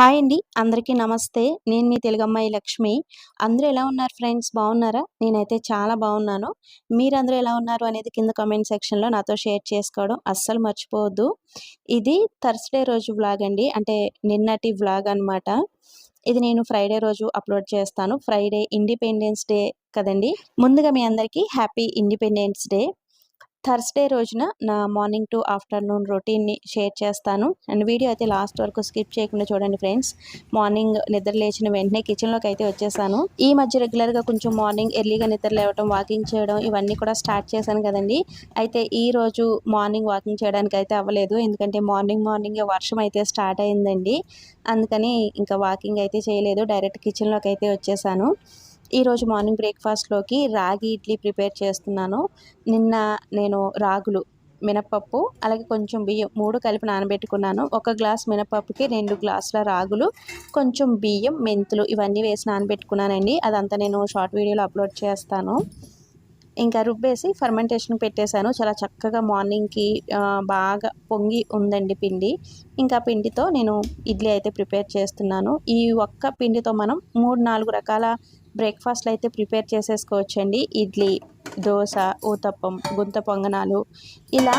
Hi అండి. అందరికీ నమస్తే. నేను మీ తెలుగమ్మాయి లక్ష్మి. అందరూ ఎలా ఉన్నారు ఫ్రెండ్స్? బాగున్నారా? నేనైతే చాలా బాగున్నాను. మీరందరూ ఎలా ఉన్నారు అనేది కింద కామెంట్ సెక్షన్లో నాతో షేర్ చేసుకోవడం అస్సలు మర్చిపోవద్దు. ఇది థర్స్డే రోజు వ్లాగ్ అండి. అంటే నిన్నటి వ్లాగ్ అనమాట ఇది నేను ఫ్రైడే రోజు అప్లోడ్ చేస్తాను. ఫ్రైడే ఇండిపెండెన్స్ డే కదండి. ముందుగా మీ అందరికీ హ్యాపీ ఇండిపెండెన్స్ డే. థర్స్డే రోజున నా మార్నింగ్ టు ఆఫ్టర్నూన్ రొటీన్ని షేర్ చేస్తాను. అండ్ వీడియో అయితే లాస్ట్ వరకు స్కిప్ చేయకుండా చూడండి ఫ్రెండ్స్. మార్నింగ్ నిద్ర లేచిన వెంటనే కిచెన్లోకి అయితే వచ్చేసాను. ఈ మధ్య రెగ్యులర్గా కొంచెం మార్నింగ్ ఎర్లీగా నిద్ర లేవడం వాకింగ్ చేయడం ఇవన్నీ కూడా స్టార్ట్ చేశాను కదండి. అయితే ఈ రోజు మార్నింగ్ వాకింగ్ చేయడానికి అయితే అవ్వలేదు. ఎందుకంటే మార్నింగ్ మార్నింగ్ వర్షం అయితే స్టార్ట్ అయిందండి. అందుకని ఇంకా వాకింగ్ అయితే చేయలేదు. డైరెక్ట్ కిచెన్లోకి అయితే వచ్చేసాను. ఈరోజు మార్నింగ్ బ్రేక్ఫాస్ట్లోకి రాగి ఇడ్లీ ప్రిపేర్ చేస్తున్నాను. నిన్న నేను రాగులు మినపప్పు అలాగే కొంచెం బియ్యం మూడు కలిపి నానబెట్టుకున్నాను. ఒక గ్లాస్ మినపప్పుకి రెండు గ్లాసుల రాగులు కొంచెం బియ్యం మెంతులు ఇవన్నీ వేసి నానబెట్టుకున్నానండి. అదంతా నేను షార్ట్ వీడియోలో అప్లోడ్ చేస్తాను. ఇంకా రుబ్బేసి ఫర్మెంటేషన్ పెట్టేశాను. చాలా చక్కగా మార్నింగ్కి బాగా పొంగి ఉందండి పిండి. ఇంకా పిండితో నేను ఇడ్లీ అయితే ప్రిపేర్ చేస్తున్నాను. ఈ ఒక్క పిండితో మనం మూడు నాలుగు రకాల బ్రేక్ఫాస్ట్లు అయితే ప్రిపేర్ చేసేసుకోవచ్చండి. ఇడ్లీ దోశ ఊతప్పం గుంత పొంగనాలు ఇలా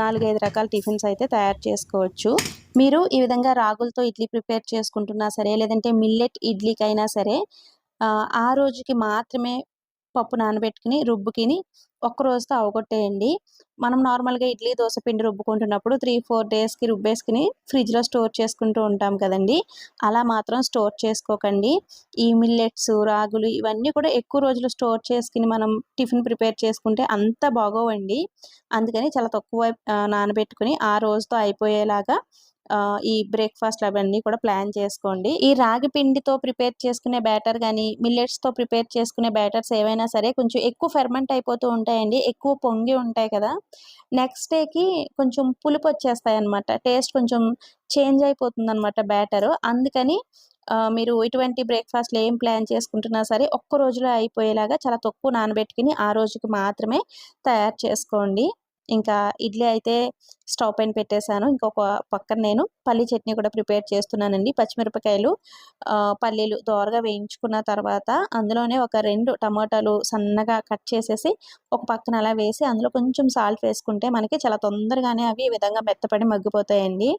నాలుగైదు రకాల టిఫిన్స్ అయితే తయారు చేసుకోవచ్చు. మీరు ఈ విధంగా రాగులతో ఇడ్లీ ప్రిపేర్ చేసుకుంటున్నా సరే లేదంటే మిల్లెట్ ఇడ్లీకైనా సరే ఆ రోజుకి మాత్రమే పప్పు నానబెట్టుకుని రుబ్బుకిని ఒక్క రోజుతో అవగొట్టేయండి. మనం నార్మల్గా ఇడ్లీ దోశ పిండి రుబ్బుకుంటున్నప్పుడు త్రీ ఫోర్ డేస్కి రుబ్బేసుకుని ఫ్రిడ్జ్లో స్టోర్ చేసుకుంటూ ఉంటాం కదండి. అలా మాత్రం స్టోర్ చేసుకోకండి. ఈ మిల్లెట్స్ రాగులు ఇవన్నీ కూడా ఎక్కువ రోజులు స్టోర్ చేసుకుని మనం టిఫిన్ ప్రిపేర్ చేసుకుంటే అంత బాగోవండి. అందుకని చాలా తక్కువ నానబెట్టుకుని ఆ రోజుతో అయిపోయేలాగా ఈ బ్రేక్ఫాస్ట్ అవన్నీ కూడా ప్లాన్ చేసుకోండి. ఈ రాగి పిండితో ప్రిపేర్ చేసుకునే బ్యాటర్ కానీ మిల్లెట్స్తో ప్రిపేర్ చేసుకునే బ్యాటర్స్ ఏవైనా సరే కొంచెం ఎక్కువ ఫెర్మెంట్ అయిపోతూ ఉంటాయండి. ఎక్కువ పొంగి ఉంటాయి కదా. నెక్స్ట్ డేకి కొంచెం పులుపు వచ్చేస్తాయి అనమాట టేస్ట్ కొంచెం చేంజ్ అయిపోతుంది అనమాట బ్యాటరు అందుకని మీరు ఇటువంటి బ్రేక్ఫాస్ట్లు ఏం ప్లాన్ చేసుకుంటున్నా సరే ఒక్క రోజులో అయిపోయేలాగా చాలా తక్కువ నానబెట్టుకుని ఆ రోజుకి మాత్రమే తయారు చేసుకోండి. ఇంకా ఇడ్లీ అయితే స్టవ్ పైన పెట్టేశాను. ఇంకొక పక్కన నేను పల్లీ చట్నీ కూడా ప్రిపేర్ చేస్తున్నానండి. పచ్చిమిరపకాయలు పల్లీలు దోరగా వేయించుకున్న తర్వాత అందులోనే ఒక రెండు టమాటాలు సన్నగా కట్ చేసేసి ఒక పక్కన అలా వేసి అందులో కొంచెం సాల్ట్ వేసుకుంటే మనకి చాలా తొందరగానే అవి ఈ విధంగా మెత్తపడి మగ్గిపోతాయండి.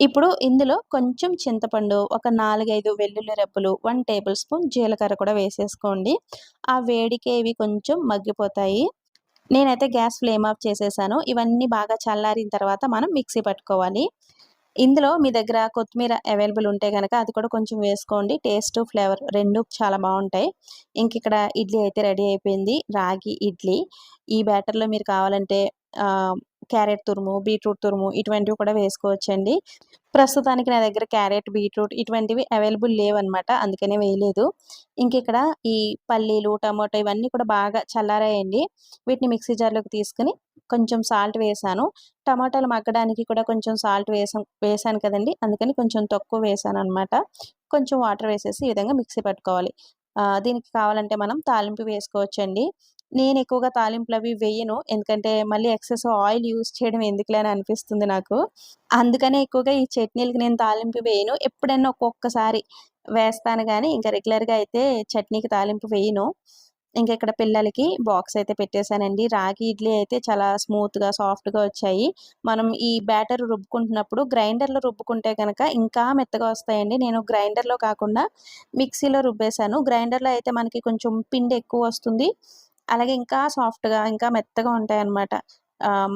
ఇప్పుడు ఇందులో కొంచెం చింతపండు ఒక నాలుగైదు వెల్లుల్లి రెప్పలు వన్ టేబుల్ స్పూన్ జీలకర్ర కూడా వేసేసుకోండి. ఆ వేడికే ఇవి కొంచెం మగ్గిపోతాయి. నేనైతే గ్యాస్ ఫ్లేమ్ ఆఫ్ చేసేసాను. ఇవన్నీ బాగా చల్లారిన తర్వాత మనం మిక్సీ పట్టుకోవాలి. ఇందులో మీ దగ్గర కొత్తిమీర అవైలబుల్ ఉంటే కనుక అది కూడా కొంచెం వేసుకోండి. టేస్ట్ ఫ్లేవర్ రెండు చాలా బాగుంటాయి. ఇంక ఇక్కడ ఇడ్లీ అయితే రెడీ అయిపోయింది. రాగి ఇడ్లీ. ఈ బ్యాటర్లో మీరు కావాలంటే క్యారెట్ తురుము బీట్రూట్ తురుము ఇటువంటివి కూడా వేసుకోవచ్చండి. ప్రస్తుతానికి నా దగ్గర క్యారెట్ బీట్రూట్ ఇటువంటివి అవైలబుల్ లేవన్నమాట అందుకనే వేయలేదు. ఇంక ఇక్కడ ఈ పల్లీలు టమాటో ఇవన్నీ కూడా బాగా చల్లారాయండి. వీటిని మిక్సీ జార్లోకి తీసుకుని కొంచెం సాల్ట్ వేసాను. టమాటాలు మగ్గడానికి కూడా కొంచెం సాల్ట్ వేసాం వేసాను కదండి అందుకని కొంచెం తక్కువ వేసాను అనమాట కొంచెం వాటర్ వేసేసి ఈ విధంగా మిక్సీ పట్టుకోవాలి. దీనికి కావాలంటే మనం తాలింపు వేసుకోవచ్చండి. నేను ఎక్కువగా తాలింపులు అవి వేయను. ఎందుకంటే మళ్ళీ ఎక్సెస్ ఆయిల్ యూస్ చేయడం ఎందుకులే అని అనిపిస్తుంది నాకు. అందుకనే ఎక్కువగా ఈ చట్నీలకి నేను తాలింపు వేయను. ఎప్పుడైనా ఒక్కొక్కసారి వేస్తాను కానీ ఇంకా రెగ్యులర్గా అయితే చట్నీకి తాలింపు వేయను. ఇంకా ఇక్కడ పిల్లలకి బాక్స్ అయితే పెట్టేశానండి. రాగి ఇడ్లీ అయితే చాలా స్మూత్గా సాఫ్ట్గా వచ్చాయి. మనం ఈ బ్యాటర్ రుబ్బుకుంటున్నప్పుడు గ్రైండర్లో రుబ్బుకుంటే కనుక ఇంకా మెత్తగా వస్తాయండి. నేను గ్రైండర్లో కాకుండా మిక్సీలో రుబ్బేశాను. గ్రైండర్లో అయితే మనకి కొంచెం పిండి ఎక్కువ వస్తుంది. అలాగే ఇంకా సాఫ్ట్గా ఇంకా మెత్తగా ఉంటాయి అన్నమాట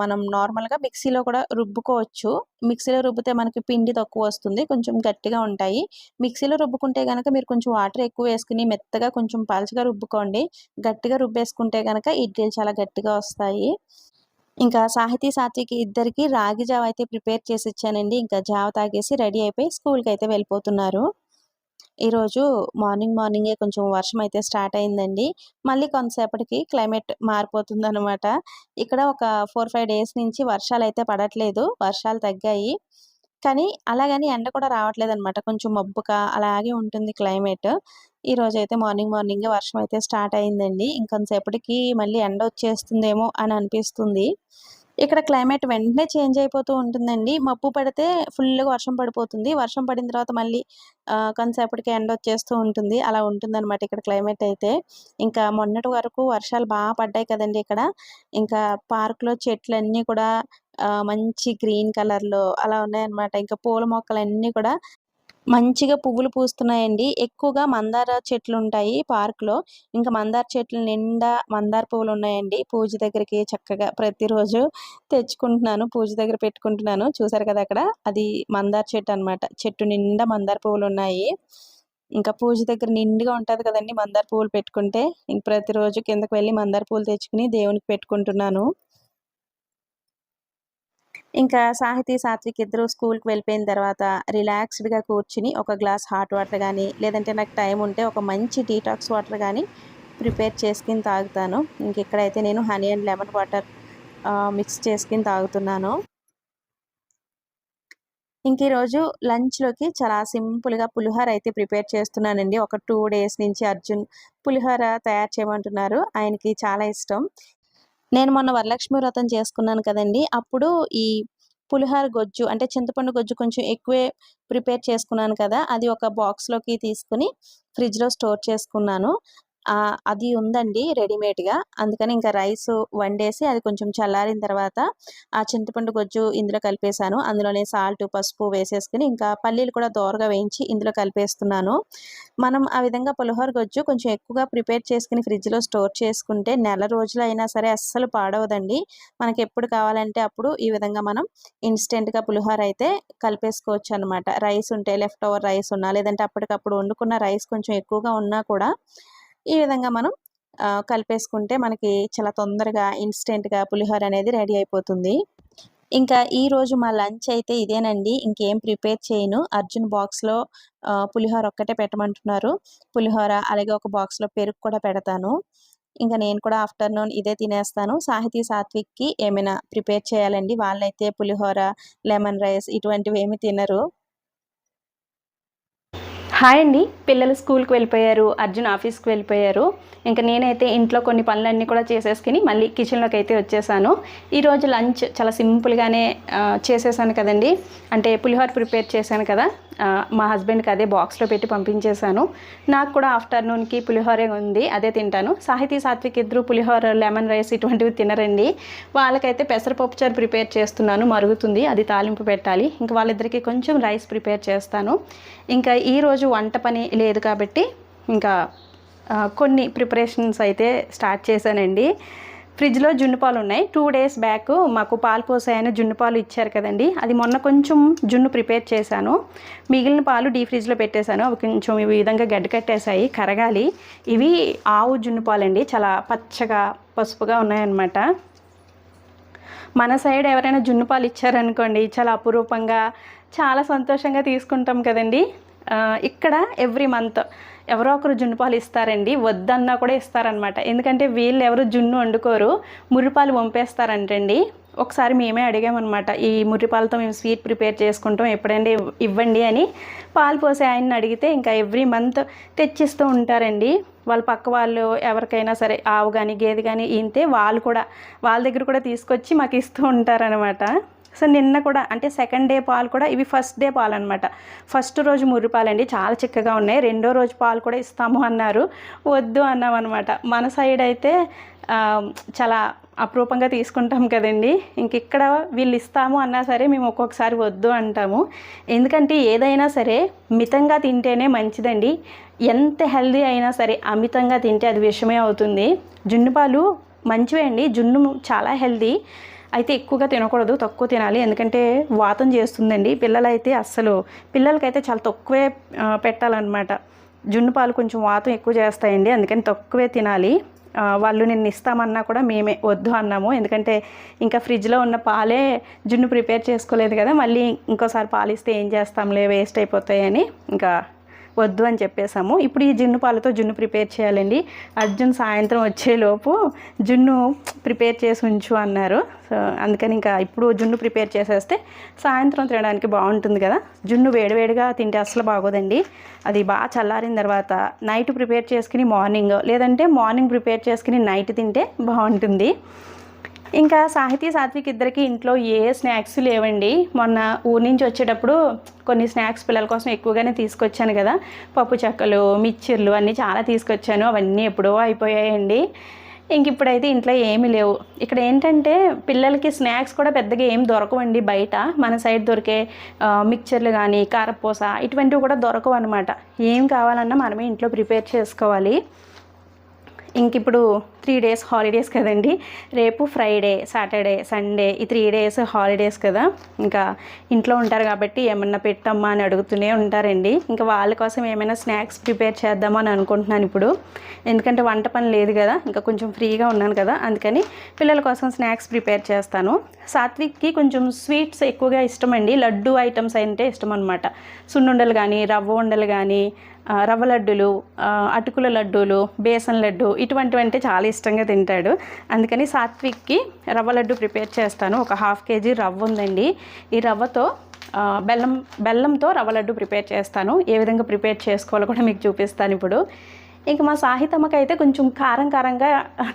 మనం నార్మల్గా మిక్సీలో కూడా రుబ్బుకోవచ్చు. మిక్సీలో రుబ్బితే మనకి పిండి తక్కువ వస్తుంది కొంచెం గట్టిగా ఉంటాయి. మిక్సీలో రుబ్బుకుంటే కనుక మీరు కొంచెం వాటర్ ఎక్కువ వేసుకుని మెత్తగా కొంచెం పలచగా రుబ్బుకోండి. గట్టిగా రుబ్బేసుకుంటే కనుక ఇడ్లీలు చాలా గట్టిగా వస్తాయి. ఇంకా సాహితీ సాత్వికి ఇద్దరికి రాగి జావ అయితే ప్రిపేర్ చేసి ఇచ్చానండి. ఇంకా జావ తాగేసి రెడీ అయిపోయి స్కూల్కి అయితే వెళ్ళిపోతున్నారు. ఈరోజు మార్నింగ్ మార్నింగే కొంచెం వర్షం అయితే స్టార్ట్ అయిందండి. మళ్ళీ కొంతసేపటికి క్లైమేట్ మారిపోతుంది అనమాట ఇక్కడ ఒక ఫోర్ ఫైవ్ డేస్ నుంచి వర్షాలు అయితే పడట్లేదు వర్షాలు తగ్గాయి. కానీ అలాగని ఎండ కూడా రావట్లేదు అనమాట కొంచెం మబ్బుగా అలాగే ఉంటుంది క్లైమేట్. ఈ రోజు అయితే మార్నింగ్ మార్నింగే వర్షం అయితే స్టార్ట్ అయిందండి. ఇంకొంతసేపటికి మళ్ళీ ఎండ వచ్చేస్తుందేమో అని అనిపిస్తుంది. ఇక్కడ క్లైమేట్ వెంటనే చేంజ్ అయిపోతూ ఉంటుందండి. మబ్బు పడితే ఫుల్గా వర్షం పడిపోతుంది. వర్షం పడిన తర్వాత మళ్ళీ కొంతసేపటికి ఎండ వచ్చేస్తూ ఉంటుంది. అలా ఉంటుందన్నమాట ఇక్కడ క్లైమేట్ అయితే. ఇంకా మొన్నటి వరకు వర్షాలు బాగా పడ్డాయి కదండి ఇక్కడ. ఇంకా పార్క్లో చెట్లన్నీ కూడా మంచి గ్రీన్ కలర్లో అలా ఉన్నాయన్నమాట. ఇంకా పూల మొక్కలన్నీ కూడా మంచిగా పువ్వులు పూస్తున్నాయండి. ఎక్కువగా మందార చెట్లు ఉంటాయి పార్క్లో. ఇంకా మందార చెట్లు నిండా మందార పువ్వులు ఉన్నాయండి. పూజ దగ్గరికి చక్కగా ప్రతిరోజు తెచ్చుకుంటున్నాను. పూజ దగ్గర పెట్టుకుంటున్నాను. చూసారు కదా అక్కడ? అది మందార చెట్టు అన్నమాట. చెట్టు నిండా మందార పువ్వులు ఉన్నాయి. ఇంకా పూజ దగ్గర నిండుగా ఉంటుంది కదండి మందార పువ్వులు పెట్టుకుంటే. ఇంక ప్రతిరోజు కిందకి వెళ్ళి మందార పువ్వులు తెచ్చుకుని దేవునికి పెట్టుకుంటున్నాను. ఇంకా సాహితీ సాత్విక్ ఇద్దరు స్కూల్కి వెళ్ళిపోయిన తర్వాత రిలాక్స్డ్గా కూర్చుని ఒక గ్లాస్ హాట్ వాటర్ కానీ లేదంటే నాకు టైం ఉంటే ఒక మంచి డీటాక్స్ వాటర్ కానీ ప్రిపేర్ చేసుకుని తాగుతాను. ఇంక ఇక్కడైతే నేను honey and lemon water mix చేసుకుని తాగుతున్నాను. ఇంక ఈరోజు లంచ్లోకి చాలా సింపుల్గా పులిహోర అయితే ప్రిపేర్ చేస్తున్నానండి. ఒక టూ డేస్ నుంచి అర్జున్ పులిహోర తయారు చేయమంటున్నారు. ఆయనకి చాలా ఇష్టం. నేను మొన్న వరలక్ష్మి వ్రతం చేసుకున్నాను కదండి. అప్పుడు ఈ పులిహోర గొజ్జు అంటే చింతపండు గొజ్జు కొంచెం ఎక్కువే ప్రిపేర్ చేసుకున్నాను కదా. అది ఒక బాక్స్లోకి తీసుకుని ఫ్రిడ్జ్లో స్టోర్ చేసుకున్నాను. అది ఉందండి రెడీమేడ్గా. అందుకని ఇంకా రైస్ వండేసి అది కొంచెం చల్లారిన తర్వాత ఆ చింతపండు గొజ్జు ఇందులో కలిపేశాను. అందులోనే సాల్ట్ పసుపు వేసేసుకుని ఇంకా పల్లీలు కూడా దోరగా వేయించి ఇందులో కలిపేస్తున్నాను. మనం ఆ విధంగా పులిహోర గొజ్జు కొంచెం ఎక్కువగా ప్రిపేర్ చేసుకుని ఫ్రిడ్జ్లో స్టోర్ చేసుకుంటే నెల రోజులు అయినా సరే అస్సలు పాడవదండి. మనకి ఎప్పుడు కావాలంటే అప్పుడు ఈ విధంగా మనం ఇన్స్టెంట్గా పులిహోర అయితే కలిపేసుకోవచ్చు అనమాట రైస్ ఉంటే లెఫ్ట్ ఓవర్ రైస్ ఉన్నా లేదంటే అప్పటికప్పుడు వండుకున్న రైస్ కొంచెం ఎక్కువగా ఉన్నా కూడా ఈ విధంగా మనం ఆ, కలిపేసుకుంటే మనకి చాలా తొందరగా ఇన్స్టెంట్గా పులిహోర అనేది రెడీ అయిపోతుంది. ఇంకా ఈ రోజు మా లంచ్ అయితే ఇదేనండి. ఇంకేం ప్రిపేర్ చేయను. అర్జున్ బాక్స్లో పులిహోర ఒక్కటే పెట్టమంటున్నారు. పులిహోర అలాగే ఒక బాక్స్లో పెరుగు కూడా పెడతాను. ఇంకా నేను కూడా ఆఫ్టర్నూన్ ఇదే తినేస్తాను. సాహితీ సాత్విక్కి ఏమైనా ప్రిపేర్ చేయాలండి? వాళ్ళైతే పులిహోర లెమన్ రైస్ ఇటువంటివి ఏమి తినరు. హాయ్ అండి. పిల్లలు స్కూల్కి వెళ్ళిపోయారు అర్జున్ ఆఫీస్కి వెళ్ళిపోయారు. ఇంకా నేనైతే ఇంట్లో కొన్ని పనులన్నీ కూడా చేసేసుకుని మళ్ళీ కిచెన్లోకి అయితే వచ్చేసాను. ఈరోజు లంచ్ చాలా సింపుల్గానే చేసేసాను కదండి. అంటే పులిహోర ప్రిపేర్ చేశాను కదా. మా హస్బెండ్కి అదే బాక్స్లో పెట్టి పంపించేశాను. నాకు కూడా ఆఫ్టర్నూన్కి పులిహోరే ఉంది అదే తింటాను. సాహితీ సాత్విక్ ఇద్దరు పులిహోర లెమన్ రైస్ ఇటువంటివి తినరండి. వాళ్ళకైతే పెసరపప్పు చారు ప్రిపేర్ చేస్తున్నాను మరుగుతుంది అది తాలింపు పెట్టాలి. ఇంకా వాళ్ళిద్దరికి కొంచెం రైస్ ప్రిపేర్ చేస్తాను. ఇంకా ఈరోజు వంట పని లేదు కాబట్టి ఇంకా కొన్ని ప్రిపరేషన్స్ అయితే స్టార్ట్ చేశానండి. ఫ్రిడ్జ్లో జున్ను పాలు ఉన్నాయి టూ డేస్ బ్యాక్ మాకు పాలు పోసాయని జున్ను పాలు ఇచ్చారు కదండి. అది మొన్న కొంచెం జున్ను ప్రిపేర్ చేశాను. మిగిలిన పాలు డీ ఫ్రిడ్జ్లో పెట్టేశాను. అవి కొంచెం ఈ విధంగా గడ్డ కట్టేశాయి కరగాలి. ఇవి ఆవు జున్ను పాలండి చాలా పచ్చగా పసుపుగా ఉన్నాయన్నమాట. మన సైడ్ ఎవరైనా జున్ను పాలు ఇచ్చారనుకోండి చాలా అపురూపంగా చాలా సంతోషంగా తీసుకుంటాం కదండి. ఇక్కడ ఎవ్రీ మంత్ ఎవరో ఒకరు జున్ను పాలు ఇస్తారండి వద్దన్నా కూడా ఇస్తారనమాట ఎందుకంటే వీళ్ళు ఎవరు జున్ను వండుకోరు మురిపాలు వంపేస్తారంటండి. ఒకసారి మేమే అడిగామన్నమాట ఈ మురిపాలతో మేము స్వీట్ ప్రిపేర్ చేసుకుంటాం ఎప్పుడండి ఇవ్వండి అని. పాలు పోసే ఆయన్ని అడిగితే ఇంకా ఎవ్రీ మంత్ తెచ్చిస్తూ ఉంటారండి. వాళ్ళ పక్క వాళ్ళు ఎవరికైనా సరే ఆవు కానీ గేదె కానీ ఈంతే వాళ్ళు కూడా వాళ్ళ దగ్గర కూడా తీసుకొచ్చి మాకు ఇస్తూ ఉంటారనమాట సో నిన్న కూడా అంటే సెకండ్ డే పాలు కూడా ఇవి ఫస్ట్ డే పాలు అనమాట ఫస్ట్ రోజు ముర్రి పాలండి చాలా చిక్కగా ఉన్నాయి. రెండో రోజు పాలు కూడా ఇస్తాము అన్నారు. వద్దు అన్నాం అనమాట మన సైడ్ అయితే చాలా అపరూపంగా తీసుకుంటాం కదండి. ఇంక ఇక్కడ వీళ్ళు ఇస్తాము అన్నా సరే మేము ఒక్కొక్కసారి వద్దు అంటాము. ఎందుకంటే ఏదైనా సరే మితంగా తింటేనే మంచిదండి. ఎంత హెల్దీ అయినా సరే అమితంగా తింటే అది విషమే అవుతుంది. జున్ను పాలు మంచివే అండి. జున్ను చాలా హెల్దీ. అయితే ఎక్కువగా తినకూడదు తక్కువ తినాలి. ఎందుకంటే వాతం చేస్తుందండి. పిల్లలైతే అస్సలు పిల్లలకైతే చాలా తక్కువే పెట్టాలన్నమాట. జున్ను పాలు కొంచెం వాతం ఎక్కువ చేస్తాయండి. అందుకని తక్కువే తినాలి. వాళ్ళు నిన్న ఇస్తామన్నా కూడా మేమే వద్దు అన్నాము. ఎందుకంటే ఇంకా ఫ్రిడ్జ్లో ఉన్న పాలే జున్ను ప్రిపేర్ చేసుకోలేదు కదా. మళ్ళీ ఇంకోసారి పాలు ఇస్తే ఏం చేస్తాంలే వేస్ట్ అయిపోతాయని ఇంకా వద్దు అని చెప్పేసాము ఇప్పుడు ఈ జున్ను పాలతో జున్ను ప్రిపేర్ చేయాలండి. అర్జున్ సాయంత్రం వచ్చేలోపు జున్ను ప్రిపేర్ చేసి ఉంచు అన్నారు. సో అందుకని ఇంకా ఇప్పుడు జున్ను ప్రిపేర్ చేసేస్తే సాయంత్రం తినడానికి బాగుంటుంది కదా. జున్ను వేడివేడిగా తింటే అసలు బాగోదండి. అది బాగా చల్లారిన తర్వాత నైట్ ప్రిపేర్ చేసుకుని మార్నింగ్ లేదంటే మార్నింగ్ ప్రిపేర్ చేసుకుని నైట్ తింటే బాగుంటుంది. ఇంకా సాహితీ సాత్విక్ ఇద్దరికి ఇంట్లో ఏ స్నాక్స్ లేవండి. మొన్న ఊరి నుంచి వచ్చేటప్పుడు కొన్ని స్నాక్స్ పిల్లల కోసం ఎక్కువగానే తీసుకొచ్చాను కదా. పప్పు చెక్కలు మిక్చర్లు అన్నీ చాలా తీసుకొచ్చాను. అవన్నీ ఎప్పుడో అయిపోయాయండి. ఇంక ఇప్పుడైతే ఇంట్లో ఏమీ లేవు. ఇక్కడ ఏంటంటే పిల్లలకి స్నాక్స్ కూడా పెద్దగా ఏం దొరకవండి బయట. మన సైడ్ దొరికే మిక్చర్లు కానీ కారపూస ఇటువంటివి కూడా దొరకవు అనమాట ఏం కావాలన్నా మనమే ఇంట్లో ప్రిపేర్ చేసుకోవాలి. ఇంక ఇప్పుడు త్రీ డేస్ హాలిడేస్ కదండి. రేపు ఫ్రైడే సాటర్డే సండే ఈ త్రీ డేస్ హాలిడేస్ కదా. ఇంకా ఇంట్లో ఉంటారు కాబట్టి ఏమన్నా పెట్టమ్మా అని అడుగుతూనే ఉంటారండి. ఇంకా వాళ్ళ కోసం ఏమైనా స్నాక్స్ ప్రిపేర్ చేద్దామని అనుకుంటున్నాను ఇప్పుడు. ఎందుకంటే వంట పని లేదు కదా ఇంకా కొంచెం ఫ్రీగా ఉన్నాను కదా అందుకని పిల్లల కోసం స్నాక్స్ ప్రిపేర్ చేస్తాను. సాత్విక్కి కొంచెం స్వీట్స్ ఎక్కువగా ఇష్టం అండి లడ్డు ఐటమ్స్ అంటే ఇష్టం అనమాట సున్నుండలు కానీ రవ్వ ఉండలు కానీ రవ్వ లడ్డూలు అటుకుల లడ్డూలు బేసన్ లడ్డు ఇటువంటివి అంటే చాలా ఇష్టంగా తింటాడు. అందుకని సాత్విక్కి రవ్వ లడ్డు ప్రిపేర్ చేస్తాను. ఒక హాఫ్ కేజీ రవ్వ ఉందండి. ఈ రవ్వతో బెల్లం బెల్లంతో రవ్వ లడ్డు ప్రిపేర్ చేస్తాను. ఏ విధంగా ప్రిపేర్ చేసుకోవాలో కూడా మీకు చూపిస్తాను ఇప్పుడు. ఇంకా మా సాహితమ్మకి అయితే కొంచెం కారం కారంగా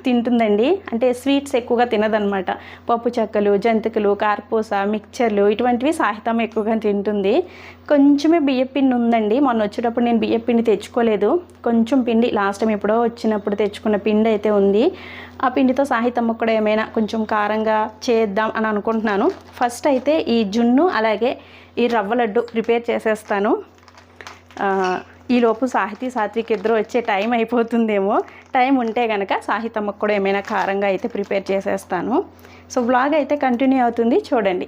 తింటుందండి. అంటే స్వీట్స్ ఎక్కువగా తినదనమాట. పప్పు చెక్కలు జంతికలు కార్పూస మిక్చర్లు ఇటువంటివి సాహితమ్మ ఎక్కువగా తింటుంది. కొంచెమే బియ్య పిండి ఉందండి. మొన్న వచ్చేటప్పుడు నేను బియ్య పిండి తెచ్చుకోలేదు. కొంచెం పిండి లాస్ట్ టైం ఎప్పుడో వచ్చినప్పుడు తెచ్చుకున్న పిండి అయితే ఉంది. ఆ పిండితో సాహితమ్మ కూడా ఏమైనా కొంచెం కారంగా చేద్దాం అని అనుకుంటున్నాను. ఫస్ట్ అయితే ఈ జున్ను అలాగే ఈ రవ్వ లడ్డు ప్రిపేర్ చేసేస్తాను. ఈలోపు సాహితీ సాత్విక్ ఇద్దరు వచ్చే టైం అయిపోతుందేమో. టైం ఉంటే కనుక సాహితమ్మకు కూడా ఏమైనా కారంగా అయితే ప్రిపేర్ చేసేస్తాను. సో బ్లాగ్ అయితే కంటిన్యూ అవుతుంది. చూడండి.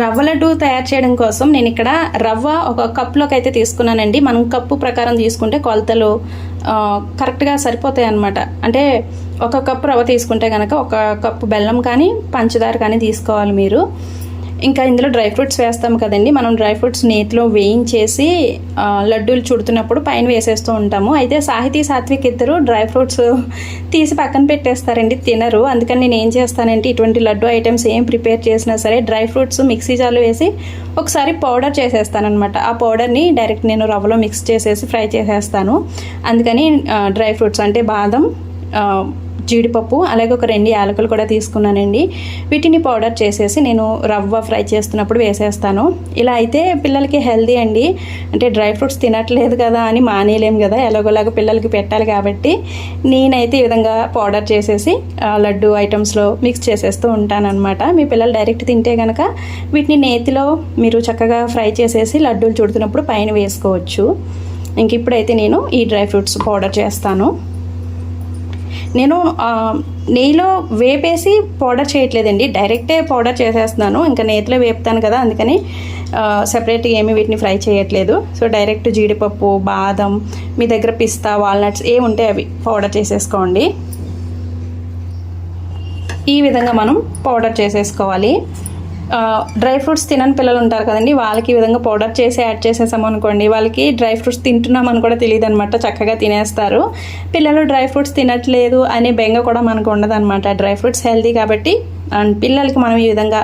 రవ్వ లడ్డు తయారు చేయడం కోసం నేను ఇక్కడ రవ్వ ఒక కప్లోకి అయితే తీసుకున్నానండి. మనం కప్పు ప్రకారం తీసుకుంటే కొలతలు కరెక్ట్గా సరిపోతాయి అన్నమాట. అంటే ఒక కప్పు రవ్వ తీసుకుంటే కనుక ఒక కప్పు బెల్లం కానీ పంచదార కానీ తీసుకోవాలి మీరు. ఇంకా ఇందులో డ్రై ఫ్రూట్స్ వేస్తాం కదండి. మనం డ్రై ఫ్రూట్స్ నేతిలో వేయించేసి లడ్డూలు చుడుతున్నప్పుడు పైన వేసేస్తూ ఉంటాము. అయితే సాహితీ సాత్విక్ ఇద్దరు డ్రై ఫ్రూట్స్ తీసి పక్కన పెట్టేస్తారండి. తినరు. అందుకని నేను ఏం చేస్తానంటే ఇటువంటి లడ్డు ఐటమ్స్ ఏం ప్రిపేర్ చేసినా సరే డ్రై ఫ్రూట్స్ మిక్సీ జార్లో వేసి ఒకసారి పౌడర్ చేసేస్తానమాట ఆ పౌడర్ని డైరెక్ట్ నేను రవ్వలో మిక్స్ చేసేసి ఫ్రై చేసేస్తాను. అందుకని డ్రై ఫ్రూట్స్ అంటే బాదం జీడిపప్పు అలాగే ఒక రెండు యాలకులు కూడా తీసుకున్నానండి. వీటిని పౌడర్ చేసేసి నేను రవ్వ ఫ్రై చేస్తున్నప్పుడు వేసేస్తాను. ఇలా అయితే పిల్లలకి హెల్దీ అండి. అంటే డ్రై ఫ్రూట్స్ తినట్లేదు కదా అని మానేయలేం కదా. ఎలాగోలాగో పిల్లలకి పెట్టాలి కాబట్టి నేనైతే ఈ విధంగా పౌడర్ చేసేసి లడ్డు ఐటమ్స్లో మిక్స్ చేసేస్తూ ఉంటానన్నమాట. మీ పిల్లలు డైరెక్ట్ తింటే కనుక వీటిని నేతిలో మీరు చక్కగా ఫ్రై చేసేసి లడ్డూలు చుడుతున్నప్పుడు పైన వేసుకోవచ్చు. ఇంక ఇప్పుడైతే నేను ఈ డ్రై ఫ్రూట్స్ పౌడర్ చేస్తాను. నేను నెయ్యిలో వేపేసి పౌడర్ చేయట్లేదండి. డైరెక్టే పౌడర్ చేసేస్తున్నాను. ఇంకా నేతిలో వేపుతాను కదా అందుకని సెపరేట్గా ఏమి వీటిని ఫ్రై చేయట్లేదు. సో డైరెక్ట్ జీడిపప్పు బాదం మీ దగ్గర పిస్తా వాల్నట్స్ ఏ ఉంటే అవి పౌడర్ చేసేసుకోండి. ఈ విధంగా మనం పౌడర్ చేసేసుకోవాలి. డ్రై ఫ్రూట్స్ తినని పిల్లలు ఉంటారు కదండి వాళ్ళకి ఈ విధంగా పౌడర్ చేసి యాడ్ చేసేసాము అనుకోండి వాళ్ళకి డ్రై ఫ్రూట్స్ తింటున్నామని కూడా తెలియదు అనమాట చక్కగా తినేస్తారు. పిల్లలు డ్రై ఫ్రూట్స్ తినట్లేదు అనే బెంగ కూడా మనకు ఉండదు అనమాట డ్రై ఫ్రూట్స్ హెల్తీ కాబట్టి అండ్ పిల్లలకి మనం ఈ విధంగా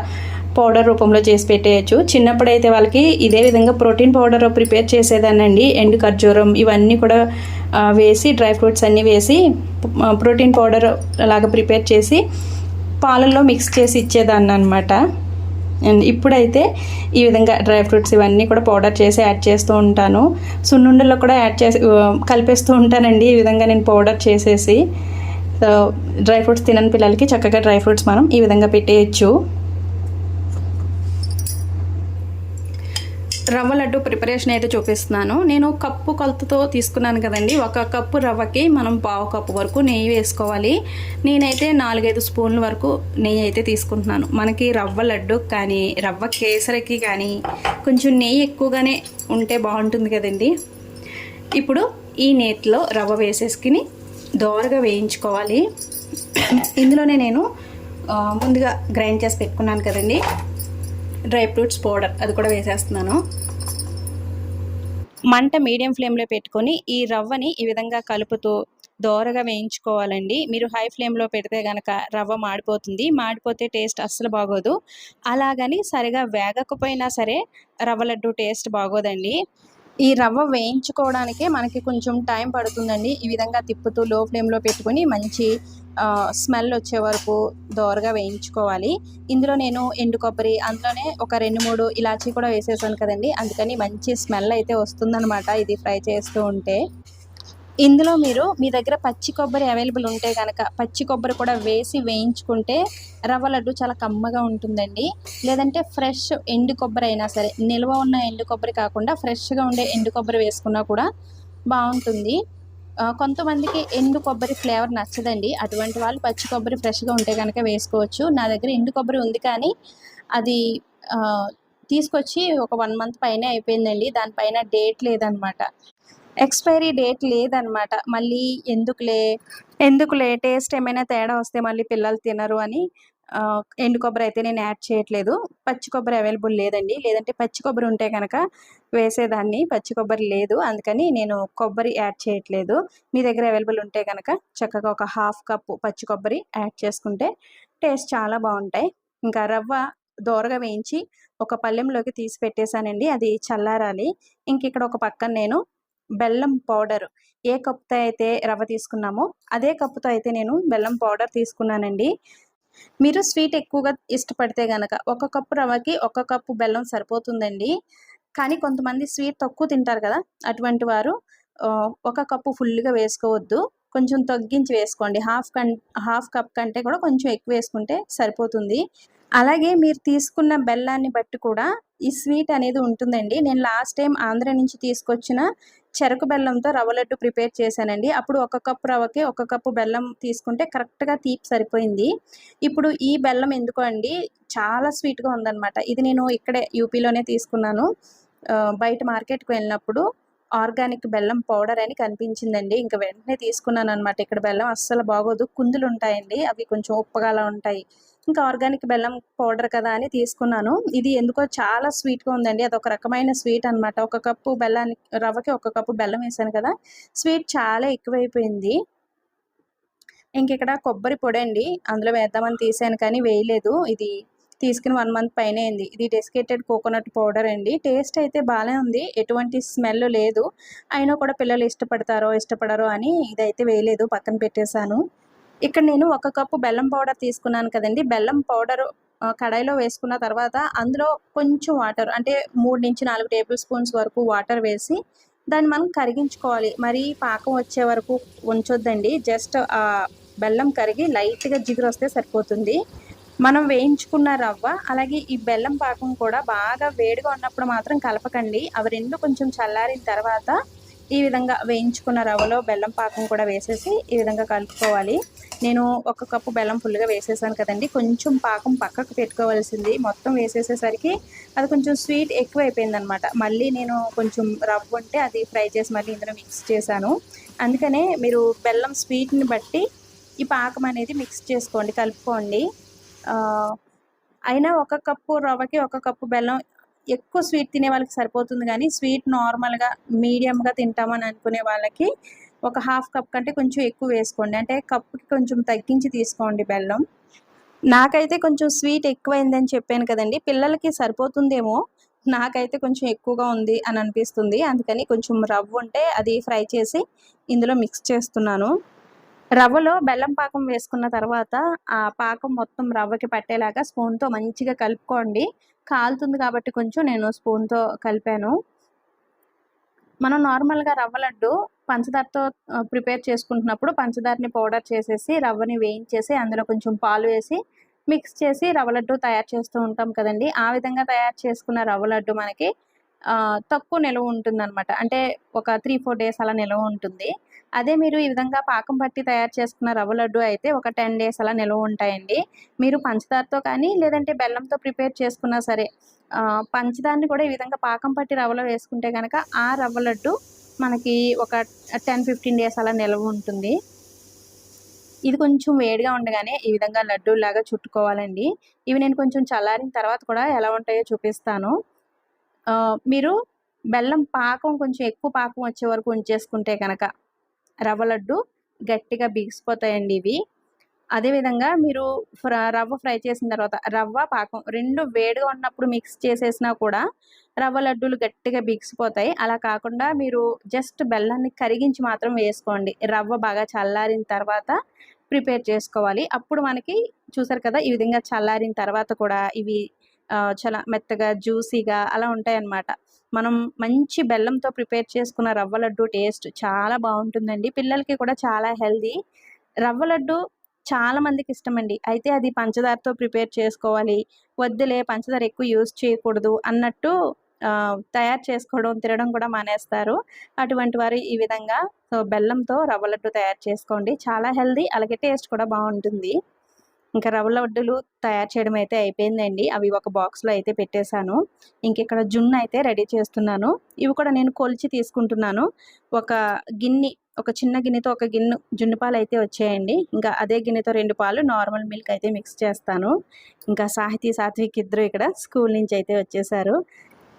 పౌడర్ రూపంలో చేసి పెట్టేయచ్చు. చిన్నప్పుడైతే వాళ్ళకి ఇదే విధంగా ప్రోటీన్ పౌడర్ ప్రిపేర్ చేసేదానండి ఎండు ఖర్జూరం ఇవన్నీ కూడా వేసి డ్రై ఫ్రూట్స్ అన్నీ వేసి ప్రోటీన్ పౌడర్ లాగా ప్రిపేర్ చేసి పాలల్లో మిక్స్ చేసి ఇచ్చేదాన్ని అనమాట అండ్ ఇప్పుడైతే ఈ విధంగా డ్రై ఫ్రూట్స్ ఇవన్నీ కూడా పౌడర్ చేసి యాడ్ చేస్తూ ఉంటాను. సున్నుండల్లో కూడా యాడ్ చేసి కలిపేస్తూ ఉంటానండి. ఈ విధంగా నేను పౌడర్ చేసేసి సో డ్రై ఫ్రూట్స్ తినని పిల్లలకి చక్కగా డ్రై ఫ్రూట్స్ మనం ఈ విధంగా పెట్టేయచ్చు. రవ్వ లడ్డు ప్రిపరేషన్ అయితే చూపిస్తున్నాను. నేను కప్పు కొలతతో తీసుకున్నాను కదండి. ఒక కప్పు రవ్వకి మనం పావు కప్పు వరకు నెయ్యి వేసుకోవాలి. నేనైతే నాలుగైదు స్పూన్ల వరకు నెయ్యి అయితే తీసుకుంటున్నాను. మనకి రవ్వ లడ్డు కానీ రవ్వ కేసరికి కానీ కొంచెం నెయ్యి ఎక్కువగానే ఉంటే బాగుంటుంది కదండి. ఇప్పుడు ఈ నేతిలో రవ్వ వేసేసుకుని దోరగా వేయించుకోవాలి. ఇందులోనే నేను ముందుగా గ్రైండ్ చేసి పెట్టుకున్నాను కదండి. డ్రై ఫ్రూట్స్ పౌడర్ అది కూడా వేసేస్తున్నాను. మంట మీడియం ఫ్లేమ్లో పెట్టుకొని ఈ రవ్వని ఈ విధంగా కలుపుతూ దోరగా వేయించుకోవాలండి. మీరు హై ఫ్లేమ్లో పెడితే కనుక రవ్వ మాడిపోతుంది. మాడిపోతే టేస్ట్ అస్సలు బాగోదు. అలాగని సరిగా వేగకపోయినా సరే రవ్వ లడ్డు టేస్ట్ బాగోదండి. ఈ రవ్వ వేయించుకోవడానికే మనకి కొంచెం టైం పడుతుందండి. ఈ విధంగా తిప్పుతూ లో ఫ్లేమ్లో పెట్టుకొని మంచి స్మెల్ వచ్చే వరకు దోరగా వేయించుకోవాలి. ఇందులో నేను ఎండు కొబ్బరి అందులోనే ఒక రెండు మూడు ఇలాచీ కూడా వేసేసాను కదండి. అందుకని మంచి స్మెల్ అయితే వస్తుందన్నమాట ఇది ఫ్రై చేస్తూ ఉంటే. ఇందులో మీరు మీ దగ్గర పచ్చి కొబ్బరి అవైలబుల్ ఉంటే కనుక పచ్చి కొబ్బరి కూడా వేసి వేయించుకుంటే రవ్వ లడ్డు చాలా కమ్మగా ఉంటుందండి. లేదంటే ఫ్రెష్ ఎండు కొబ్బరి అయినా సరే నిల్వ ఉన్న ఎండు కొబ్బరి కాకుండా ఫ్రెష్గా ఉండే ఎండు కొబ్బరి వేసుకున్నా కూడా బాగుంటుంది. కొంతమందికి ఎండు కొబ్బరి ఫ్లేవర్ నచ్చదండి. అటువంటి వాళ్ళు పచ్చి కొబ్బరి ఫ్రెష్గా ఉంటే కనుక వేసుకోవచ్చు. నా దగ్గర ఎండు కొబ్బరి ఉంది కానీ అది తీసుకొచ్చి ఒక వన్ మంత్ పైన అయిపోయిందండి. దానిపైన డేట్ లేదనమాట. ఎక్స్పైరీ డేట్ లేదనమాట. మళ్ళీ ఎందుకులే ఎందుకులే టేస్ట్ ఏమైనా తేడా వస్తే మళ్ళీ పిల్లలు తినరు అని ఎండు కొబ్బరి అయితే నేను యాడ్ చేయట్లేదు. పచ్చి కొబ్బరి అవైలబుల్ లేదండి. లేదంటే పచ్చి కొబ్బరి ఉంటే కనుక వేసేదాన్ని పచ్చి కొబ్బరి లేదు. అందుకని నేను కొబ్బరి యాడ్ చేయట్లేదు. మీ దగ్గర అవైలబుల్ ఉంటే కనుక చక్కగా ఒక హాఫ్ కప్పు పచ్చి కొబ్బరి యాడ్ చేసుకుంటే టేస్ట్ చాలా బాగుంటాయి. ఇంకా రవ్వ దోరగా వేయించి ఒక పళ్ళెంలోకి తీసి పెట్టేశానండి. అది చల్లారాలి. ఇంక ఇక్కడ ఒక పక్కన నేను బెల్లం పౌడర్ ఏ కప్పుతో అయితే రవ్వ తీసుకున్నామో అదే కప్పుతో అయితే నేను బెల్లం పౌడర్ తీసుకున్నానండి. మీరు స్వీట్ ఎక్కువగా ఇష్టపడితే గనక ఒక కప్పు రవ్వకి ఒక కప్పు బెల్లం సరిపోతుందండి. కానీ కొంతమంది స్వీట్ తక్కువ తింటారు కదా అటువంటి వారు ఒక కప్పు ఫుల్గా వేసుకోవద్దు. కొంచెం తగ్గించి వేసుకోండి. హాఫ్ కన్ హాఫ్ కప్ కంటే కూడా కొంచెం ఎక్కువ వేసుకుంటే సరిపోతుంది. అలాగే మీరు తీసుకున్న బెల్లాన్ని బట్టి కూడా ఈ స్వీట్ అనేది ఉంటుందండి. నేను లాస్ట్ టైం ఆంధ్ర నుంచి తీసుకొచ్చిన చెరకు బెల్లంతో రవ్వ లడ్డు ప్రిపేర్ చేశానండి. అప్పుడు ఒక కప్పు రవ్వకి ఒక కప్పు బెల్లం తీసుకుంటే కరెక్ట్గా తీపి సరిపోయింది. ఇప్పుడు ఈ బెల్లం ఎందుకు అండి? చాలా స్వీట్గా ఉందన్నమాట. ఇది నేను ఇక్కడే యూపీలోనే తీసుకున్నాను. బయట మార్కెట్కి వెళ్ళినప్పుడు ఆర్గానిక్ బెల్లం పౌడర్ అని కనిపించిందండి. ఇంకా వెంటనే తీసుకున్నాను అనమాట ఇక్కడ బెల్లం అస్సలు బాగోదు. కుందులు ఉంటాయండి అవి కొంచెం ఉప్పగాలా ఉంటాయి. ఇంకా ఆర్గానిక్ బెల్లం పౌడర్ కదా అని తీసుకున్నాను. ఇది ఎందుకో చాలా స్వీట్గా ఉందండి. అది ఒక రకమైన స్వీట్ అన్నమాట. ఒక కప్పు బెల్లానికి రవ్వకి ఒక కప్పు బెల్లం వేసాను కదా. స్వీట్ చాలా ఎక్కువైపోయింది. ఇంక ఇక్కడ కొబ్బరి పొడి అండి. అందులో వేద్దామని తీసాను కానీ వేయలేదు. ఇది తీసుకుని వన్ మంత్ పైన అయింది. ఇది డెస్కేటెడ్ కోకోనట్ పౌడర్ అండి. టేస్ట్ అయితే బాగానే ఉంది. ఎటువంటి స్మెల్ లేదు. అయినా కూడా పిల్లలు ఇష్టపడతారో ఇష్టపడరో అని ఇదైతే వేయలేదు. పక్కన పెట్టేశాను. ఇక్కడ నేను ఒక కప్పు బెల్లం పౌడర్ తీసుకున్నాను కదండి. బెల్లం పౌడర్ కడాయిలో వేసుకున్న తర్వాత అందులో కొంచెం వాటర్ అంటే మూడు నుంచి నాలుగు టేబుల్ స్పూన్స్ వరకు వాటర్ వేసి దాన్ని మనం కరిగించుకోవాలి. మరి పాకం వచ్చే వరకు ఉంచొద్దండి. జస్ట్ ఆ బెల్లం కరిగి లైట్గా జిగురు వస్తే సరిపోతుంది. మనం వేయించుకున్న రవ్వ అలాగే ఈ బెల్లం పాకం కూడా బాగా వేడిగా ఉన్నప్పుడు మాత్రం కలపకండి. అవి రెండు కొంచెం చల్లారిన తర్వాత ఈ విధంగా వేయించుకున్న రవ్వలో బెల్లం పాకం కూడా వేసేసి ఈ విధంగా కలుపుకోవాలి. నేను ఒక కప్పు బెల్లం ఫుల్గా వేసేసాను కదండి. కొంచెం పాకం పక్కకు పెట్టుకోవాల్సింది. మొత్తం వేసేసేసరికి అది కొంచెం స్వీట్ ఎక్కువ అయిపోయిందనమాట మళ్ళీ నేను కొంచెం రవ్వ ఉంటే అది ఫ్రై చేసి మళ్ళీ ఇందులో మిక్స్ చేశాను. అందుకనే మీరు బెల్లం స్వీట్ని బట్టి ఈ పాకం అనేది మిక్స్ చేసుకోండి కలుపుకోండి. అయినా ఒక కప్పు రవ్వకి ఒక కప్పు బెల్లం ఎక్కువ స్వీట్ తినే వాళ్ళకి సరిపోతుంది కానీ స్వీట్ నార్మల్గా మీడియంగా తింటామని అనుకునే వాళ్ళకి ఒక హాఫ్ కప్ కంటే కొంచెం ఎక్కువ వేసుకోండి. అంటే కప్కి కొంచెం తగ్గించి తీసుకోండి బెల్లం. నాకైతే కొంచెం స్వీట్ ఎక్కువైందని చెప్పాను కదండి. పిల్లలకి సరిపోతుందేమో? నాకైతే కొంచెం ఎక్కువగా ఉంది అని అనిపిస్తుంది. అందుకని కొంచెం రవ్వ ఉంటే అది ఫ్రై చేసి ఇందులో మిక్స్ చేస్తున్నాను. రవ్వలో బెల్లం పాకం వేసుకున్న తర్వాత ఆ పాకం మొత్తం రవ్వకి పట్టేలాగా స్పూన్తో మంచిగా కలుపుకోండి. కాలుతుంది కాబట్టి కొంచెం నేను స్పూన్తో కలిపాను. మనం నార్మల్గా రవ్వ లడ్డు పంచదారతో ప్రిపేర్ చేసుకుంటున్నప్పుడు పంచదారని పౌడర్ చేసేసి రవ్వని వేయించేసి అందులో కొంచెం పాలు వేసి మిక్స్ చేసి రవ్వ లడ్డు తయారు చేస్తూ ఉంటాం కదండి. ఆ విధంగా తయారు చేసుకున్న రవ్వ లడ్డు మనకి తక్కువ నిల్వ ఉంటుంది అనమాట అంటే ఒక త్రీ ఫోర్ డేస్ అలా నిల్వ ఉంటుంది. అదే మీరు ఈ విధంగా పాకం పట్టి తయారు చేసుకున్న రవ్వ లడ్డు అయితే ఒక టెన్ డేస్ అలా నిల్వ ఉంటాయండి. మీరు పంచదారతో కానీ లేదంటే బెల్లంతో ప్రిపేర్ చేసుకున్నా సరే పంచదారని కూడా ఈ విధంగా పాకం పట్టి రవ్వలో వేసుకుంటే కనుక ఆ రవ్వ లడ్డు మనకి ఒక టెన్ ఫిఫ్టీన్ డేస్ అలా నిల్వ ఉంటుంది. ఇది కొంచెం వేడిగా ఉండగానే ఈ విధంగా లడ్డు లాగా చుట్టుకోవాలండి. ఇవి నేను కొంచెం చల్లారిన తర్వాత కూడా ఎలా ఉంటాయో చూపిస్తాను. మీరు బెల్లం పాకం కొంచెం ఎక్కువ పాకం వచ్చే వరకు ఉంచేసుకుంటే కనుక రవ్వ లడ్డు గట్టిగా బిగిసిపోతాయండి ఇవి. అదేవిధంగా మీరు ఫ్ర రవ్వ ఫ్రై చేసిన తర్వాత రవ్వ పాకం రెండు వేడిగా ఉన్నప్పుడు మిక్స్ చేసేసినా కూడా రవ్వ లడ్డూలు గట్టిగా బిగిసిపోతాయి. అలా కాకుండా మీరు జస్ట్ బెల్లాన్ని కరిగించి మాత్రం వేసుకోండి. రవ్వ బాగా చల్లారిన తర్వాత ప్రిపేర్ చేసుకోవాలి. అప్పుడు మనకి చూసారు కదా ఈ విధంగా చల్లారిన తర్వాత కూడా ఇవి చాలా మెత్తగా జ్యూసీగా అలా ఉంటాయి అన్నమాట మనం మంచి బెల్లంతో ప్రిపేర్ చేసుకున్న రవ్వ లడ్డు టేస్ట్ చాలా బాగుంటుందండి. పిల్లలకి కూడా చాలా హెల్దీ రవ్వ లడ్డు చాలా మందికి ఇష్టమండి. అయితే అది పంచదారతో ప్రిపేర్ చేసుకోవాలి. వద్దులే పంచదార ఎక్కువ యూజ్ చేయకూడదు అన్నట్టు ఆ, తయారు చేసుకోవడం తినడం కూడా మానేస్తారు. అటువంటి వారు ఈ విధంగా సో బెల్లంతో రవ్వ లడ్డు తయారు చేసుకోండి. చాలా హెల్దీ అలాగే టేస్ట్ కూడా బాగుంటుంది. ఇంకా రవ్వ లడ్డులు తయారు చేయడం అయితే అయిపోయిందండి. అవి ఒక బాక్స్లో అయితే పెట్టేశాను. ఇంక ఇక్కడ జున్ను అయితే రెడీ చేస్తున్నాను. ఇవి కూడా నేను కొలిచి తీసుకుంటున్నాను. ఒక గిన్నె ఒక చిన్న గిన్నెతో ఒక గిన్నె జున్ను పాలు అయితే వచ్చాయండి. ఇంకా అదే గిన్నెతో రెండు పాలు నార్మల్ మిల్క్ అయితే మిక్స్ చేస్తాను. ఇంకా సాహితీ సాత్విక్ ఇద్దరు ఇక్కడ స్కూల్ నుంచి అయితే వచ్చేసారు.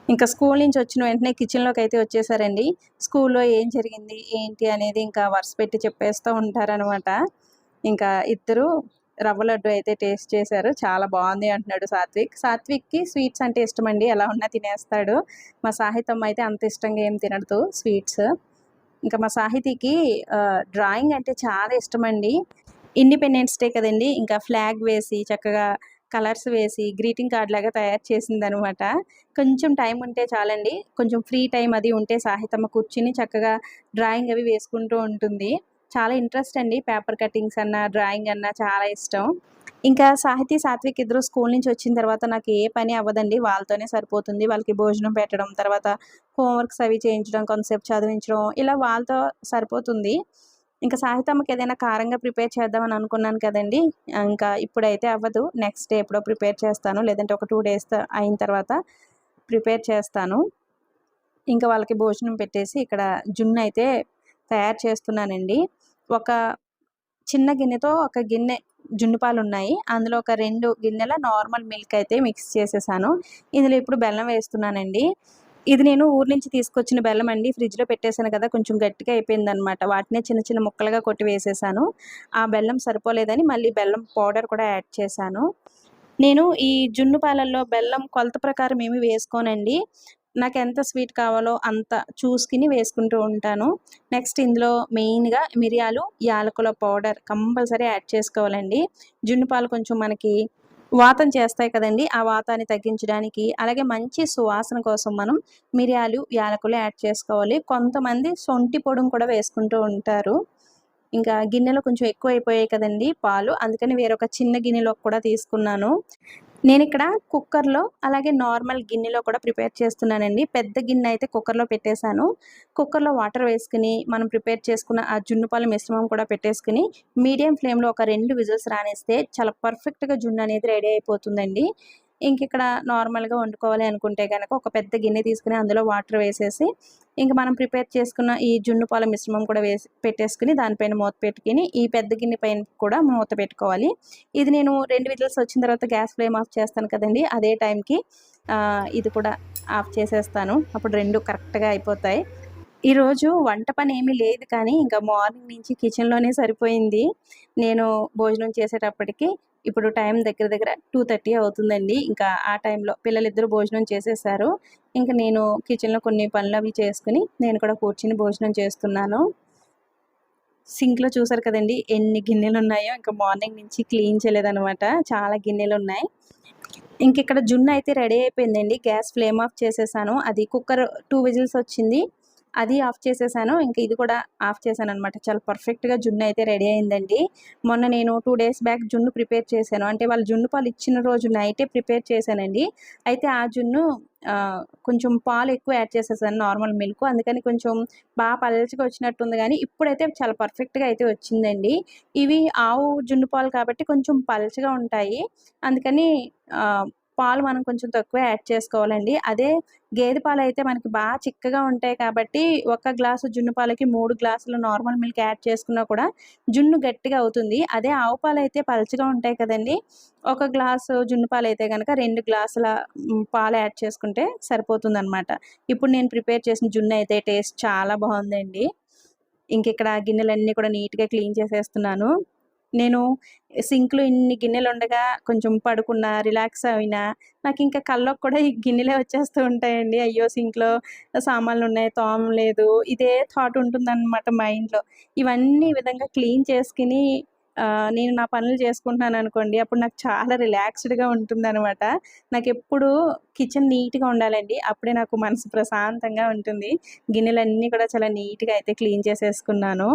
ఇంకా స్కూల్ నుంచి వచ్చిన వెంటనే కిచెన్లోకి అయితే వచ్చేసారండి. స్కూల్లో ఏం జరిగింది ఏంటి అనేది ఇంకా వరుస పెట్టి చెప్పేస్తూ ఉంటారనమాట ఇంకా ఇద్దరు రవ్వ లడ్డు అయితే టేస్ట్ చేశారు. చాలా బాగుంది అంటున్నాడు సాత్విక్. సాత్విక్కి స్వీట్స్ అంటే ఇష్టం అండి ఎలా ఉన్నా తినేస్తాడు. మా సాహిత్యం అయితే అంత ఇష్టంగా ఏం తినడు స్వీట్స్. ఇంకా మా సాహితీకి డ్రాయింగ్ అంటే చాలా ఇష్టం అండి ఇండిపెండెన్స్ డే కదండి. ఇంకా ఫ్లాగ్ వేసి చక్కగా కలర్స్ వేసి గ్రీటింగ్ కార్డ్ లాగా తయారు చేసింది అనమాట కొంచెం టైం ఉంటే చాలండి. కొంచెం ఫ్రీ టైం అది ఉంటే సాహితమ్మ కూర్చుని చక్కగా డ్రాయింగ్ అవి వేసుకుంటూ ఉంటుంది. చాలా ఇంట్రెస్ట్ అండి. పేపర్ కటింగ్స్ అన్న డ్రాయింగ్ అన్న చాలా ఇష్టం. ఇంకా సాహితీ సాత్విక్ ఇద్దరు స్కూల్ నుంచి వచ్చిన తర్వాత నాకు ఏ పని అవ్వదండి. వాళ్ళతోనే సరిపోతుంది. వాళ్ళకి భోజనం పెట్టడం తర్వాత హోంవర్క్స్ అవి చేయించడం కొంతసేపు చదివించడం ఇలా వాళ్ళతో సరిపోతుంది. ఇంకా సాహితమ్మకి ఏదైనా కారంగా ప్రిపేర్ చేద్దామని అనుకున్నాను కదండి. ఇంకా ఇప్పుడైతే అవ్వదు. నెక్స్ట్ డే ఎప్పుడో ప్రిపేర్ చేస్తాను. లేదంటే ఒక టూ డేస్ అయిన తర్వాత ప్రిపేర్ చేస్తాను. ఇంకా వాళ్ళకి భోజనం పెట్టేసి ఇక్కడ జున్ను అయితే తయారు చేస్తున్నానండి. ఒక చిన్న గిన్నెతో ఒక గిన్నె జున్ను పాలు ఉన్నాయి అందులో ఒక రెండు గిన్నెల నార్మల్ మిల్క్ అయితే మిక్స్ చేసేసాను. ఇందులో ఇప్పుడు బెల్లం వేస్తున్నానండి. ఇది నేను ఊరు నుంచి తీసుకొచ్చిన బెల్లం అండి. ఫ్రిడ్జ్లో పెట్టేశాను కదా కొంచెం గట్టిగా అయిపోయింది అనమాట వాటినే చిన్న చిన్న ముక్కలుగా కొట్టి వేసేసాను. ఆ బెల్లం సరిపోలేదని మళ్ళీ బెల్లం పౌడర్ కూడా యాడ్ చేశాను. నేను ఈ జున్ను పాలల్లో బెల్లం కొలత ప్రకారం ఏమి వేసుకోనండి. నాకు ఎంత స్వీట్ కావాలో అంత చూసుకుని వేసుకుంటూ ఉంటాను. నెక్స్ట్ ఇందులో మెయిన్గా మిరియాలు యాలకుల పౌడర్ కంపల్సరీ యాడ్ చేసుకోవాలండి. జున్ను పాలు కొంచెం మనకి వాతం చేస్తాయి కదండి ఆ వాతాన్ని తగ్గించడానికి. అలాగే మంచి సువాసన కోసం మనం మిరియాలు యాలకులు యాడ్ చేసుకోవాలి. కొంతమంది సొంటి పొడిని కూడా వేసుకుంటూ ఉంటారు. ఇంకా గిన్నెలో కొంచెం ఎక్కువ అయిపోయాయి కదండి పాలు అందుకని వేరొక చిన్న గిన్నెలో కూడా తీసుకున్నాను. నేను ఇక్కడ కుక్కర్లో అలాగే నార్మల్ గిన్నెలో కూడా ప్రిపేర్ చేస్తున్నానండి. పెద్ద గిన్నె అయితే కుక్కర్లో పెట్టేశాను. కుక్కర్లో వాటర్ వేసుకుని మనం ప్రిపేర్ చేసుకున్న ఆ జున్నుపాల మిశ్రమం కూడా పెట్టేసుకుని మీడియం ఫ్లేమ్లో ఒక రెండు విజిల్స్ రానిస్తే చాలా పర్ఫెక్ట్గా జున్ను అనేది రెడీ అయిపోతుందండి. ఇంక ఇక్కడ నార్మల్గా వండుకోవాలి అనుకుంటే కనుక ఒక పెద్ద గిన్నె తీసుకుని అందులో వాటర్ వేసేసి ఇంక మనం ప్రిపేర్ చేసుకున్న ఈ జున్ను పాల మిశ్రమం కూడా వేసి పెట్టేసుకుని దానిపైన మూత పెట్టుకుని ఈ పెద్ద గిన్నె పైన కూడా మూత పెట్టుకోవాలి. ఇది నేను రెండు విజిల్స్ వచ్చిన తర్వాత గ్యాస్ ఫ్లేమ్ ఆఫ్ చేస్తాను కదండి అదే టైంకి ఇది కూడా ఆఫ్ చేసేస్తాను. అప్పుడు రెండు కరెక్ట్గా అయిపోతాయి. ఈరోజు వంట పని ఏమీ లేదు కానీ ఇంకా మార్నింగ్ నుంచి కిచెన్లోనే సరిపోయింది. నేను భోజనం చేసేటప్పటికి ఇప్పుడు టైం దగ్గర దగ్గర టూ థర్టీ అవుతుందండి. ఇంకా ఆ టైంలో పిల్లలిద్దరూ భోజనం చేసేసారు. ఇంకా నేను కిచెన్లో కొన్ని పనులు అవి చేసుకుని నేను కూడా కూర్చుని భోజనం చేస్తున్నాను. సింక్లో చూసారు కదండి ఎన్ని గిన్నెలు ఉన్నాయో ఇంకా మార్నింగ్ నుంచి క్లీన్ చేయలేదనమాట చాలా గిన్నెలు ఉన్నాయి ఇంక ఇక్కడ జున్ను అయితే రెడీ అయిపోయిందండి. గ్యాస్ ఫ్లేమ్ ఆఫ్ చేసేసాను. అది కుక్కర్ టూ విజిల్స్ వచ్చింది. అది ఆఫ్ చేసేసాను. ఇంకా ఇది కూడా ఆఫ్ చేశాను అనమాట చాలా పర్ఫెక్ట్గా జున్ను అయితే రెడీ అయిందండి. మొన్న నేను టూ డేస్ బ్యాక్ జున్ను ప్రిపేర్ చేశాను. అంటే వాళ్ళు జున్ను పాలు ఇచ్చిన రోజు నైటే ప్రిపేర్ చేశానండి. అయితే ఆ జున్ను కొంచెం పాలు ఎక్కువ యాడ్ చేసేసాను నార్మల్ మిల్క్. అందుకని కొంచెం బాగా పలచగా వచ్చినట్టుంది కానీ ఇప్పుడైతే చాలా పర్ఫెక్ట్గా అయితే వచ్చిందండి. ఇవి ఆవు జున్ను పాలు కాబట్టి కొంచెం పలచగా ఉంటాయి. అందుకని పాలు మనం కొంచెం తక్కువ యాడ్ చేసుకోవాలండి. అదే గేదె పాలు అయితే మనకి బాగా చిక్కగా ఉంటాయి కాబట్టి ఒక గ్లాసు జున్ను పాలకి మూడు గ్లాసులు నార్మల్ మిల్క్ యాడ్ చేసుకున్నా కూడా జున్ను గట్టిగా అవుతుంది. అదే ఆవు పాలు అయితే పలచగా ఉంటాయి కదండి. ఒక గ్లాసు జున్ను పాలు అయితే కనుక రెండు గ్లాసుల పాలు యాడ్ చేసుకుంటే సరిపోతుంది అనమాట ఇప్పుడు నేను ప్రిపేర్ చేసిన జున్ను అయితే టేస్ట్ చాలా బాగుందండి. ఇంక ఇక్కడ గిన్నెలన్నీ కూడా నీట్గా క్లీన్ చేసేస్తున్నాను. నేను సింక్లో ఇన్ని గిన్నెలు ఉండగా కొంచెం పడుకున్నా రిలాక్స్ అయినా నాకు ఇంకా కళ్ళకు కూడా ఈ గిన్నెలే వచ్చేస్తూ ఉంటాయండి. అయ్యో సింక్లో సామాన్లు ఉన్నాయి తోమ లేదు. ఇదే థాట్ ఉంటుందన్నమాట మైండ్లో. ఇవన్నీ విధంగా క్లీన్ చేసుకుని నేను నా పనులు చేసుకుంటున్నాను అనుకోండి అప్పుడు నాకు చాలా రిలాక్స్డ్గా ఉంటుందన్నమాట. నాకు ఎప్పుడు కిచెన్ నీట్గా ఉండాలండి. అప్పుడే నాకు మనసు ప్రశాంతంగా ఉంటుంది. గిన్నెలన్నీ కూడా చాలా నీట్గా అయితే క్లీన్ చేసేసుకున్నాను.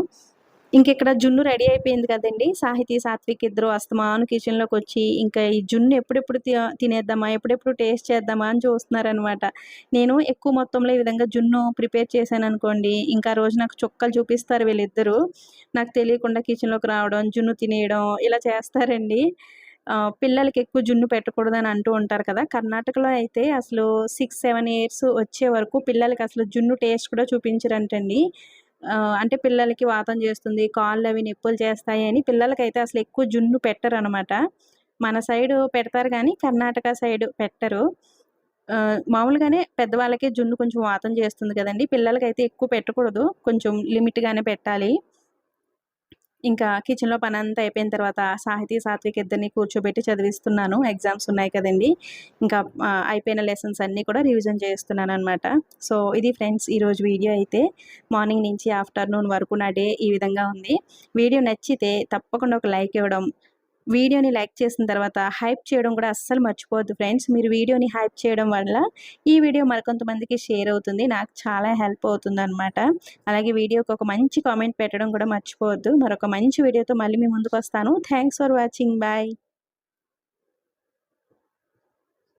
ఇంక ఇక్కడ జున్ను రెడీ అయిపోయింది కదండి. సాహితీ సాత్విక్ ఇద్దరు అస్తమాను కిచెన్లోకి వచ్చి ఇంకా ఈ జున్ను ఎప్పుడెప్పుడు తి- తినేద్దామా ఎప్పుడెప్పుడు టేస్ట్ చేద్దామా అని చూస్తున్నారనమాట నేను ఎక్కువ మొత్తంలో ఈ విధంగా జున్ను ప్రిపేర్ చేశాను అనుకోండి ఇంకా ఆ రోజు నాకు చుక్కలు చూపిస్తారు వీళ్ళిద్దరూ. నాకు తెలియకుండా కిచెన్లోకి రావడం జున్ను తినేయడం ఇలా చేస్తారండి. పిల్లలకి ఎక్కువ జున్ను పెట్టకూడదని అంటూ ఉంటారు కదా. కర్ణాటకలో అయితే అసలు సిక్స్ సెవెన్ ఇయర్స్ వచ్చే వరకు పిల్లలకి అసలు జున్ను టేస్ట్ కూడా చూపించరంటండి. అంటే పిల్లలకి వాతం చేస్తుంది కాళ్ళు అవి నొప్పులు చేస్తాయి అని పిల్లలకైతే అసలు ఎక్కువ జున్ను పెట్టరు అనమాట మన సైడ్ పెడతారు కానీ కర్ణాటక సైడ్ పెట్టరు. మామూలుగానే పెద్దవాళ్ళకి జున్ను కొంచెం వాతం చేస్తుంది కదండి. పిల్లలకైతే ఎక్కువ పెట్టకూడదు. కొంచెం లిమిట్గానే పెట్టాలి. ఇంకా కిచెన్లో పని అంతా అయిపోయిన తర్వాత సాహితీ సాత్విక్ ఇద్దరిని కూర్చోబెట్టి చదివిస్తున్నాను. ఎగ్జామ్స్ ఉన్నాయి కదండి. ఇంకా అయిపోయిన లెసన్స్ అన్నీ కూడా రివిజన్ చేస్తున్నాను అనమాట సో ఇది ఫ్రెండ్స్ ఈరోజు వీడియో అయితే మార్నింగ్ నుంచి ఆఫ్టర్నూన్ వరకు నా డే ఈ విధంగా ఉంది. వీడియో నచ్చితే తప్పకుండా ఒక లైక్ ఇవ్వడం వీడియోని లైక్ చేసిన తర్వాత హైప్ చేయడం కూడా అస్సలు మర్చిపోవద్దు ఫ్రెండ్స్. మీరు వీడియోని హైప్ చేయడం వల్ల ఈ వీడియో మరికొంతమందికి షేర్ అవుతుంది. నాకు చాలా హెల్ప్ అవుతుంది అనమాట అలాగే వీడియోకి ఒక మంచి కామెంట్ పెట్టడం కూడా మర్చిపోవద్దు. మరొక మంచి వీడియోతో మళ్ళీ మీ ముందుకు వస్తాను. Thanks for watching. బాయ్.